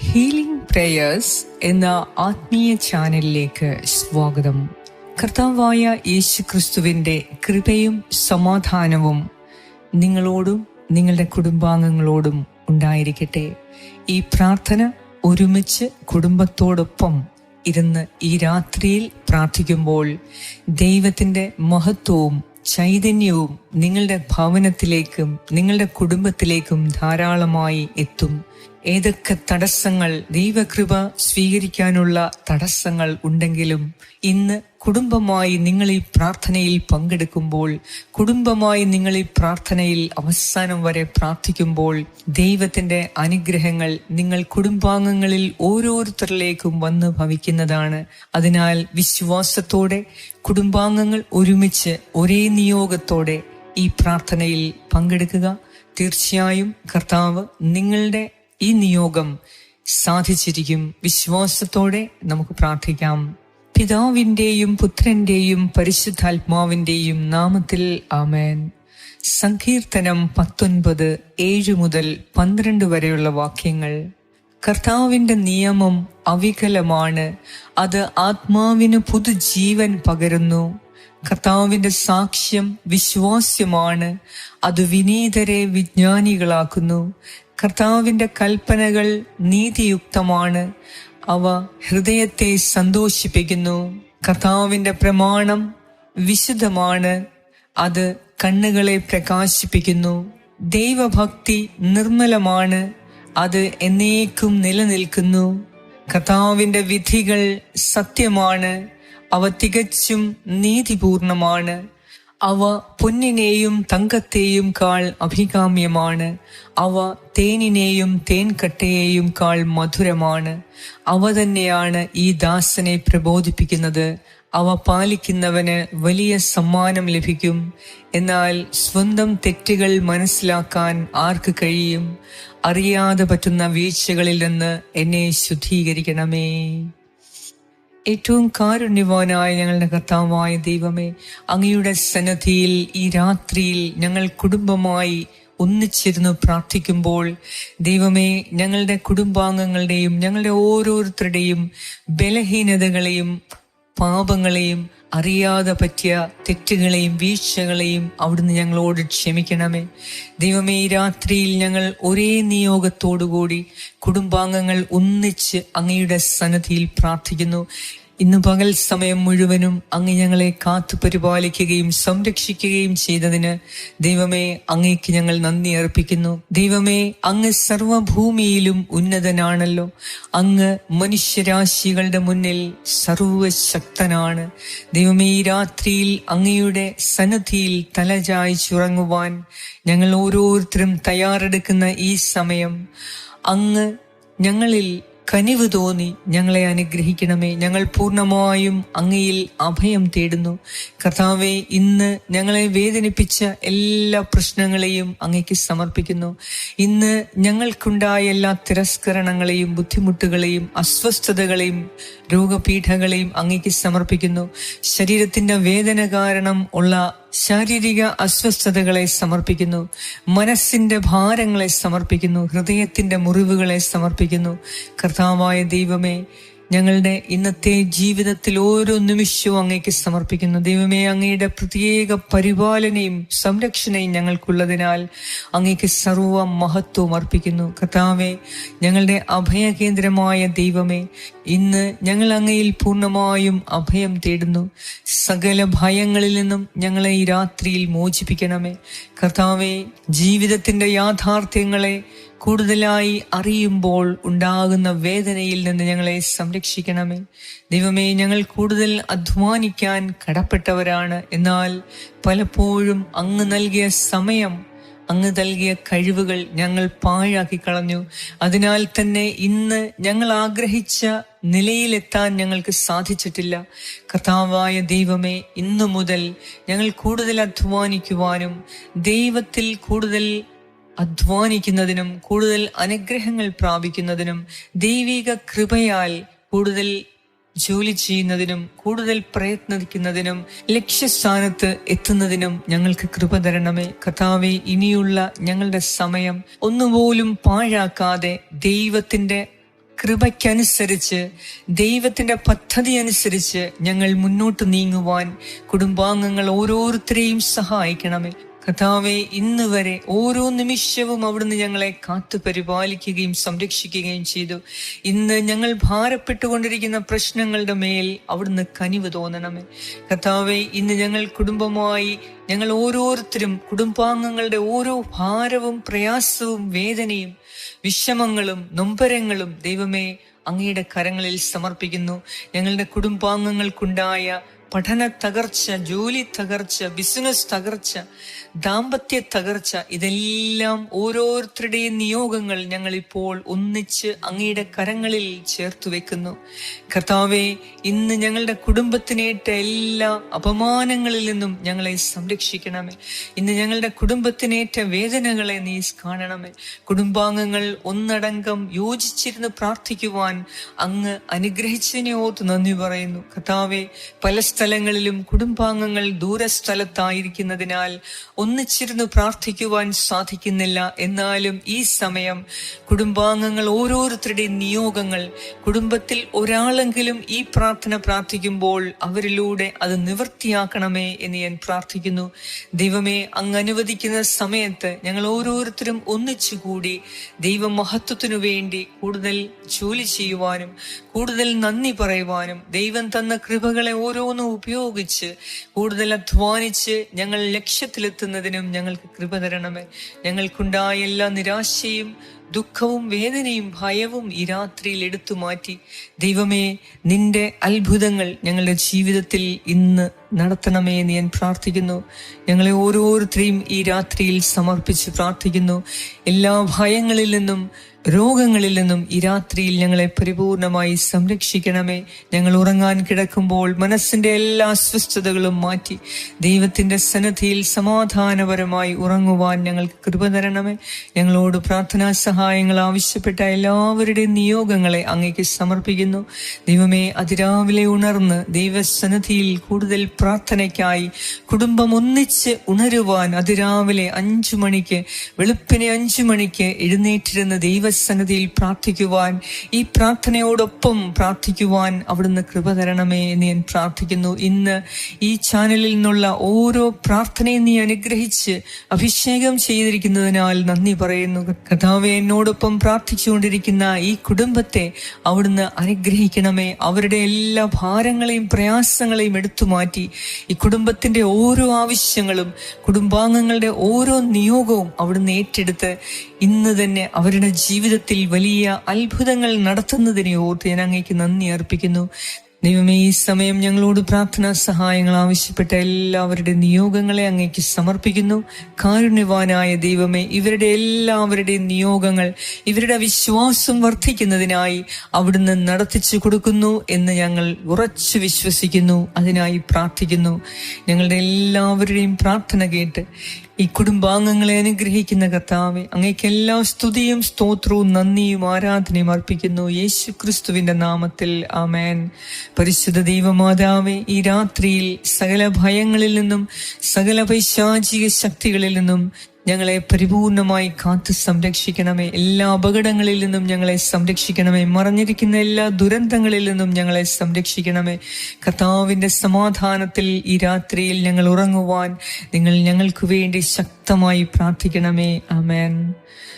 Healing prayers എന്ന ആത്മീയ ചാനലിലേക്ക് സ്വാഗതം. കർത്താവായ യേശു ക്രിസ്തുവിന്റെ കൃപയും സമാധാനവും നിങ്ങളോടും നിങ്ങളുടെ കുടുംബാംഗങ്ങളോടും ഉണ്ടായിരിക്കട്ടെ. ഈ പ്രാർത്ഥന ഒരുമിച്ച് കുടുംബത്തോടൊപ്പം ഇരുന്ന് ഈ രാത്രിയിൽ പ്രാർത്ഥിക്കുമ്പോൾ ദൈവത്തിന്റെ മഹത്വവും ചൈതന്യവും നിങ്ങളുടെ ഭവനത്തിലേക്കും നിങ്ങളുടെ കുടുംബത്തിലേക്കും ധാരാളമായി എത്തും. ഏതൊക്കെ തടസ്സങ്ങൾ ദൈവകൃപ സ്വീകരിക്കാനുള്ള തടസ്സങ്ങൾ ഉണ്ടെങ്കിലും ഇന്ന് കുടുംബമായി നിങ്ങൾ ഈ പ്രാർത്ഥനയിൽ പങ്കെടുക്കുമ്പോൾ കുടുംബമായി നിങ്ങൾ ഈ പ്രാർത്ഥനയിൽ അവസാനം വരെ പ്രാർത്ഥിക്കുമ്പോൾ ദൈവത്തിന്റെ അനുഗ്രഹങ്ങൾ നിങ്ങൾ കുടുംബാംഗങ്ങളിൽ ഓരോരുത്തരിലേക്കും വന്ന് ഭവിക്കുന്നതാണ്. അതിനാൽ വിശ്വാസത്തോടെ കുടുംബാംഗങ്ങൾ ഒരുമിച്ച് ഒരേ നിയോഗത്തോടെ ഈ പ്രാർത്ഥനയിൽ പങ്കെടുക്കുക. തീർച്ചയായും കർത്താവ് നിങ്ങളുടെ ഈ നിയോഗം സാധിച്ചിരിക്കും. വിശ്വാസത്തോടെ നമുക്ക് പ്രാർത്ഥിക്കാം. പിതാവിന്റെയും പുത്രന്റെയും പരിശുദ്ധാത്മാവിന്റെയും നാമത്തിൽ ആമേൻ. സങ്കീർത്തനം പത്തൊൻപത് ഏഴ് മുതൽ പന്ത്രണ്ട് വരെയുള്ള വാക്യങ്ങൾ. കർത്താവിന്റെ നിയമം അവികലമാണ്. അത് ആത്മാവിന് പുതുജീവൻ പകരുന്നു. കർത്താവിന്റെ സാക്ഷ്യം വിശ്വാസ്യമാണ്. അത് വിനീതരെ വിജ്ഞാനികളാക്കുന്നു. കർത്താവിന്റെ കൽപ്പനകൾ നീതിയുക്തമാണ്. അവ ഹൃദയത്തെ സന്തോഷിപ്പിക്കുന്നു. കർത്താവിന്റെ പ്രമാണം വിശുദ്ധമാണ്. അത് കണ്ണുകളെ പ്രകാശിപ്പിക്കുന്നു. ദൈവഭക്തി നിർമ്മലമാണ്. അത് എന്നേക്കും നിലനിൽക്കുന്നു. കർത്താവിന്റെ വിധികൾ സത്യമാണ്. അവ തികച്ചും നീതിപൂർണമാണ്. അവ പൊന്നിനെയും തങ്കത്തെയും കാൾ അഭികാമ്യമാണ്. അവ തേനിനെയും തേൻകട്ടയെയും കാൾ മധുരമാണ്. അവ തന്നെയാണ് ഈ ദാസനെ പ്രബോധിപ്പിക്കുന്നത്. അവ പാലിക്കുന്നവന് വലിയ സമ്മാനം ലഭിക്കും. എന്നാൽ സ്വന്തം തെറ്റുകൾ മനസ്സിലാക്കാൻ ആർക്ക് കഴിയും? അറിയാതെ പറ്റുന്ന വീഴ്ചകളിൽ നിന്ന് എന്നെ ശുദ്ധീകരിക്കണമേ. ഏറ്റവും കാരുണ്യവാനായ ഞങ്ങളുടെ കർത്താവായ ദൈവമേ അങ്ങയുടെ സന്നദ്ധിയിൽ ഈ രാത്രിയിൽ ഞങ്ങൾ കുടുംബമായി ഒന്നിച്ചിരുന്ന് പ്രാർത്ഥിക്കുമ്പോൾ ദൈവമേ ഞങ്ങളുടെ കുടുംബാംഗങ്ങളുടെയും ഞങ്ങളുടെ ഓരോരുത്തരുടെയും ബലഹീനതകളെയും പാപങ്ങളെയും അറിയാതെ പറ്റിയ തെറ്റുകളെയും വീഴ്ചകളെയും അവിടുന്ന് ഞങ്ങളോട് ക്ഷമിക്കണമേ. ദൈവമേ ഈ രാത്രിയിൽ ഞങ്ങൾ ഒരേ നിയോഗത്തോടുകൂടി കുടുംബാംഗങ്ങൾ ഒന്നിച്ച് അങ്ങയുടെ സന്നദ്ധിയിൽ പ്രാർത്ഥിക്കുന്നു. ഇന്ന് പകൽ സമയം മുഴുവനും അങ്ങ് ഞങ്ങളെ കാത്തു പരിപാലിക്കുകയും സംരക്ഷിക്കുകയും ചെയ്തതിന് ദൈവമേ അങ്ങേക്ക് ഞങ്ങൾ നന്ദി അർപ്പിക്കുന്നു. ദൈവമേ അങ്ങ് സർവഭൂമിയിലും ഉന്നതനാണല്ലോ. അങ്ങ് മനുഷ്യരാശികളുടെ മുന്നിൽ സർവശക്തനാണ്. ദൈവമേ ഈ രാത്രിയിൽ അങ്ങയുടെ സന്നദ്ധിയിൽ തലചായ്ച്ചുറങ്ങുവാൻ ഞങ്ങൾ ഓരോരുത്തരും തയ്യാറെടുക്കുന്ന ഈ സമയം അങ്ങ് ഞങ്ങളിൽ കനിവ് തോന്നി. ഞങ്ങളെ അനുഗ്രഹിക്കണമേ. ഞങ്ങൾ പൂർണമായും അങ്ങയിൽ അഭയം തേടുന്നു. കർത്താവെ ഇന്ന് ഞങ്ങളെ വേദനിപ്പിച്ച എല്ലാ പ്രശ്നങ്ങളെയും അങ്ങയ്ക്ക് സമർപ്പിക്കുന്നു. ഇന്ന് ഞങ്ങൾക്കുണ്ടായ എല്ലാ തിരസ്കരണങ്ങളെയും ബുദ്ധിമുട്ടുകളെയും അസ്വസ്ഥതകളെയും രോഗപീഠകളെയും അങ്ങയ്ക്ക് സമർപ്പിക്കുന്നു. ശരീരത്തിന്റെ വേദന കാരണം ഉള്ള ശാരീരിക അസ്വസ്ഥതകളെ സമർപ്പിക്കുന്നു. മനസ്സിന്റെ ഭാരങ്ങളെ സമർപ്പിക്കുന്നു. ഹൃദയത്തിന്റെ മുറിവുകളെ സമർപ്പിക്കുന്നു. കർത്താവായ ദൈവമേ ഞങ്ങളുടെ ഇന്നത്തെ ജീവിതത്തിൽ ഓരോ നിമിഷവും അങ്ങേക്ക് സമർപ്പിക്കുന്നു. ദൈവമേ അങ്ങയുടെ പ്രത്യേക പരിപാലനയും സംരക്ഷണയും ഞങ്ങൾക്കുള്ളതിനാൽ അങ്ങേക്ക് സർവ മഹത്വവും അർപ്പിക്കുന്നു. കർത്താവെ ഞങ്ങളുടെ അഭയകേന്ദ്രമായ ദൈവമേ ഇന്ന് ഞങ്ങൾ അങ്ങയിൽ പൂർണമായും അഭയം തേടുന്നു. സകല ഭയങ്ങളിൽ നിന്നും ഞങ്ങളെ ഈ രാത്രിയിൽ മോചിപ്പിക്കണമേ. കർത്താവെ ജീവിതത്തിന്റെ യാഥാർത്ഥ്യങ്ങളെ കൂടുതലായി അറിയുമ്പോൾ ഉണ്ടാകുന്ന വേദനയിൽ നിന്ന് ഞങ്ങളെ സംരക്ഷിക്കണമേ. ദൈവമേ ഞങ്ങൾ കൂടുതൽ അധ്വാനിക്കാൻ കടപ്പെട്ടവരാണ്. എന്നാൽ പലപ്പോഴും അങ്ങ് നൽകിയ സമയം അങ്ങ് നൽകിയ കഴിവുകൾ ഞങ്ങൾ പാഴാക്കി കളഞ്ഞു. അതിനാൽ തന്നെ ഇന്ന് ഞങ്ങൾ ആഗ്രഹിച്ച നിലയിലെത്താൻ ഞങ്ങൾക്ക് സാധിച്ചിട്ടില്ല. കർത്താവായ ദൈവമേ ഇന്നു മുതൽ ഞങ്ങൾ കൂടുതൽ അധ്വാനിക്കുവാനും ദൈവത്തിൽ കൂടുതൽ അധ്വാനിക്കുന്നതിനും കൂടുതൽ അനുഗ്രഹങ്ങൾ പ്രാപിക്കുന്നതിനും ദൈവിക കൃപയാൽ കൂടുതൽ ജോലി ചെയ്യുന്നതിനും കൂടുതൽ പ്രയത്നിക്കുന്നതിനും ലക്ഷ്യസ്ഥാനത്ത് എത്തുന്നതിനും ഞങ്ങൾക്ക് കൃപ തരണമേ. കഥാവി ഇനിയുള്ള ഞങ്ങളുടെ സമയം ഒന്നുപോലും പാഴാക്കാതെ ദൈവത്തിന്റെ കൃപയ്ക്കനുസരിച്ച് ദൈവത്തിന്റെ പദ്ധതി അനുസരിച്ച് ഞങ്ങൾ മുന്നോട്ട് നീങ്ങുവാൻ കുടുംബാംഗങ്ങൾ ഓരോരുത്തരെയും സഹായിക്കണമേ. കഥാവെ ഇന്ന് വരെ ഓരോ നിമിഷവും അവിടുന്ന് ഞങ്ങളെ കാത്തു പരിപാലിക്കുകയും സംരക്ഷിക്കുകയും ചെയ്തു. ഇന്ന് ഞങ്ങൾ ഭാരപ്പെട്ടുകൊണ്ടിരിക്കുന്ന പ്രശ്നങ്ങളുടെ മേൽ അവിടുന്ന് കനിവ് തോന്നണമേ. കഥാവെ ഇന്ന് ഞങ്ങൾ കുടുംബമായി ഞങ്ങൾ ഓരോരുത്തരും കുടുംബാംഗങ്ങളുടെ ഓരോ ഭാരവും പ്രയാസവും വേദനയും വിഷമങ്ങളും നൊമ്പരങ്ങളും ദൈവമേ അങ്ങയുടെ കരങ്ങളിൽ സമർപ്പിക്കുന്നു. ഞങ്ങളുടെ കുടുംബാംഗങ്ങൾക്കുണ്ടായ പഠന തകർച്ച ജോലി തകർച്ച ബിസിനസ് തകർച്ച ദാമ്പത്യ തകർച്ച ഇതെല്ലാം ഓരോരുത്തരുടെയും നിയോഗങ്ങൾ ഞങ്ങൾ ഇപ്പോൾ ഒന്നിച്ച് അങ്ങയുടെ കരങ്ങളിൽ ചേർത്ത് വെക്കുന്നു. കർത്താവെ ഇന്ന് ഞങ്ങളുടെ കുടുംബത്തിനേറ്റ എല്ലാ അപമാനങ്ങളിൽ നിന്നും ഞങ്ങളെ സംരക്ഷിക്കണമേ. ഇന്ന് ഞങ്ങളുടെ കുടുംബത്തിനേറ്റ വേദനകളെ നീ കാണണമേ. കുടുംബാംഗങ്ങൾ ഒന്നടങ്കം യോജിച്ചിരുന്ന് പ്രാർത്ഥിക്കുവാൻ അങ്ങ് അനുഗ്രഹിച്ചതിനെ ഓർത്ത് നന്ദി പറയുന്നു. കർത്താവെ പല സ്ഥലങ്ങളിലും കുടുംബാംഗങ്ങൾ ദൂരസ്ഥലത്തായിരിക്കുന്നതിനാൽ ഒന്നിച്ചിരുന്ന് പ്രാർത്ഥിക്കുവാൻ സാധിക്കുന്നില്ല. എന്നാലും ഈ സമയം കുടുംബാംഗങ്ങൾ ഓരോരുത്തരുടെയും നിയോഗങ്ങൾ കുടുംബത്തിൽ ഒരാളെങ്കിലും ഈ പ്രാർത്ഥന പ്രാർത്ഥിക്കുമ്പോൾ അവരിലൂടെ അത് നിവൃത്തിയാക്കണമേ എന്ന് ഞാൻ പ്രാർത്ഥിക്കുന്നു. ദൈവമേ അങ്ങ് അനുവദിക്കുന്ന സമയത്ത് ഞങ്ങൾ ഓരോരുത്തരും ഒന്നിച്ചുകൂടി ദൈവമഹത്വത്തിനു വേണ്ടി കൂടുതൽ ജോലി ചെയ്യുവാനും കൂടുതൽ നന്ദി പറയുവാനും ദൈവം തന്ന കൃപകളെ ഓരോന്നും ഉപയോഗിച്ച് കൂടുതൽ അധ്വാനിച്ച് ഞങ്ങൾ ലക്ഷ്യത്തിലെത്തുന്നതിനും ഞങ്ങൾക്ക് കൃപ തരണമേ. ഞങ്ങൾക്കുണ്ടായ എല്ലാ നിരാശയും ദുഃഖവും വേദനയും ഭയവും ഈ രാത്രിയിൽ എടുത്തു മാറ്റി. ദൈവമേ നിന്റെ അത്ഭുതങ്ങൾ ഞങ്ങളുടെ ജീവിതത്തിൽ ഇന്ന് നടത്തണമേ എന്ന് ഞാൻ പ്രാർത്ഥിക്കുന്നു. ഞങ്ങളെ ഓരോരുത്തരെയും ഈ രാത്രിയിൽ സമർപ്പിച്ച് പ്രാർത്ഥിക്കുന്നു. എല്ലാ ഭയങ്ങളിൽ നിന്നും രോഗങ്ങളിൽ നിന്നും ഈ രാത്രിയിൽ ഞങ്ങളെ പരിപൂർണമായി സംരക്ഷിക്കണമേ. ഞങ്ങൾ ഉറങ്ങാൻ കിടക്കുമ്പോൾ മനസ്സിന്റെ എല്ലാ അസ്വസ്ഥതകളും മാറ്റി ദൈവത്തിന്റെ സന്നദ്ധിയിൽ സമാധാനപരമായി ഉറങ്ങുവാൻ ഞങ്ങൾക്ക് കൃപ തരണമേ. ഞങ്ങളോട് പ്രാർത്ഥനാ സഹായങ്ങൾ ആവശ്യപ്പെട്ട എല്ലാവരുടെയും നിയോഗങ്ങളെ അങ്ങേക്ക് സമർപ്പിക്കുന്നു. ദൈവമേ അതിരാവിലെ ഉണർന്ന് ദൈവസന്നദ്ധിയിൽ കൂടുതൽ പ്രാർത്ഥനയ്ക്കായി കുടുംബം ഒന്നിച്ച് ഉണരുവാൻ അതിരാവിലെ അഞ്ചു മണിക്ക് വെളുപ്പിനെ അഞ്ചു മണിക്ക് എഴുന്നേറ്റിരുന്ന ദൈവസന്നിധിയിൽ പ്രാർത്ഥിക്കുവാൻ ഈ പ്രാർത്ഥനയോടൊപ്പം പ്രാർത്ഥിക്കുവാൻ അവിടുന്ന് കൃപ തരണമേ എന്ന് ഞാൻ പ്രാർത്ഥിക്കുന്നു. ഇന്ന് ഈ ചാനലിൽ നിന്നുള്ള ഓരോ പ്രാർത്ഥനയും നീ അനുഗ്രഹിച്ച് അഭിഷേകം ചെയ്തിരിക്കുന്നതിനാൽ നന്ദി പറയുന്നു. കഥാവെ എന്നോടൊപ്പം പ്രാർത്ഥിച്ചുകൊണ്ടിരിക്കുന്ന ഈ കുടുംബത്തെ അവിടുന്ന് അനുഗ്രഹിക്കണമേ. അവരുടെ എല്ലാ ഭാരങ്ങളെയും പ്രയാസങ്ങളെയും എടുത്തു മാറ്റി ഈ കുടുംബത്തിന്റെ ഓരോ ആവശ്യങ്ങളും കുടുംബാംഗങ്ങളുടെ ഓരോ നിയോഗവും അവിടുന്ന് ഏറ്റെടുത്ത് ഇന്ന് തന്നെ അവരുടെ ജീവിതത്തിൽ വലിയ അത്ഭുതങ്ങൾ നടത്തുന്നതിനെ ഓർത്ത് ഞാൻ അങ്ങേക്ക് നന്ദി അർപ്പിക്കുന്നു. ദൈവമേ ഈ സമയം ഞങ്ങളോട് പ്രാർത്ഥനാ സഹായങ്ങൾ ആവശ്യപ്പെട്ട എല്ലാവരുടെ നിയോഗങ്ങളെ അങ്ങേക്ക് സമർപ്പിക്കുന്നു. കാരുണ്യവാനായ ദൈവമേ ഇവരുടെ എല്ലാവരുടെയും നിയോഗങ്ങൾ ഇവരുടെ വിശ്വാസം വർദ്ധിക്കുന്നതിനായി അവിടുന്ന് നടത്തിച്ചു കൊടുക്കുന്നു എന്ന് ഞങ്ങൾ ഉറച്ചു വിശ്വസിക്കുന്നു. അതിനായി പ്രാർത്ഥിക്കുന്നു. ഞങ്ങളുടെ എല്ലാവരുടെയും പ്രാർത്ഥന കേട്ട് ഈ കുടുംബാംഗങ്ങളെ അനുഗ്രഹിക്കുന്ന കർത്താവെ അങ്ങേക്ക് എല്ലാ സ്തുതിയും സ്തോത്രവും നന്ദിയും ആരാധനയും അർപ്പിക്കുന്നു. യേശു ക്രിസ്തുവിന്റെ നാമത്തിൽ ആമേൻ. പരിശുദ്ധ ദൈവമാതാവെ ഈ രാത്രിയിൽ സകല ഭയങ്ങളിൽ നിന്നും സകല പൈശാചിക ശക്തികളിൽ നിന്നും ഞങ്ങളെ പരിപൂർണമായി കാത്തു സംരക്ഷിക്കണമേ. എല്ലാ അപകടങ്ങളിൽ നിന്നും ഞങ്ങളെ സംരക്ഷിക്കണമേ. മറഞ്ഞിരിക്കുന്ന എല്ലാ ദുരന്തങ്ങളിൽ നിന്നും ഞങ്ങളെ സംരക്ഷിക്കണമേ. കർത്താവിന്റെ സമാധാനത്തിൽ ഈ രാത്രിയിൽ ഞങ്ങൾ ഉറങ്ങുവാൻ നിങ്ങൾ ഞങ്ങൾക്ക് വേണ്ടി ശക്തമായി പ്രാർത്ഥിക്കണമേ. അമേൻ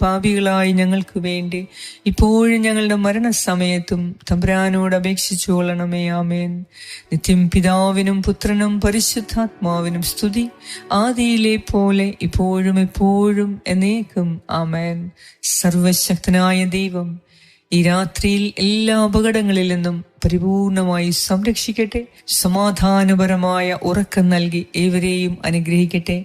പാപികളായി ഞങ്ങൾക്ക് വേണ്ടി. ഇപ്പോഴും ഞങ്ങളുടെ മരണസമയത്തും തമ്പുരാനോട് അപേക്ഷിച്ചു കൊള്ളണമേ ആമേൻ. നിത്യം പിതാവിനും പുത്രനും പരിശുദ്ധാത്മാവിനും സ്തുതി. ആദിയിലെ പോലെ ഇപ്പോഴും എപ്പോഴും എന്നേക്കും ആമേൻ. സർവശക്തനായ ദൈവം ഈ രാത്രിയിൽ എല്ലാ അപകടങ്ങളിൽ നിന്നും പരിപൂർണമായി സംരക്ഷിക്കട്ടെ. സമാധാനപരമായ ഉറക്കം നൽകി ഏവരെയും അനുഗ്രഹിക്കട്ടെ.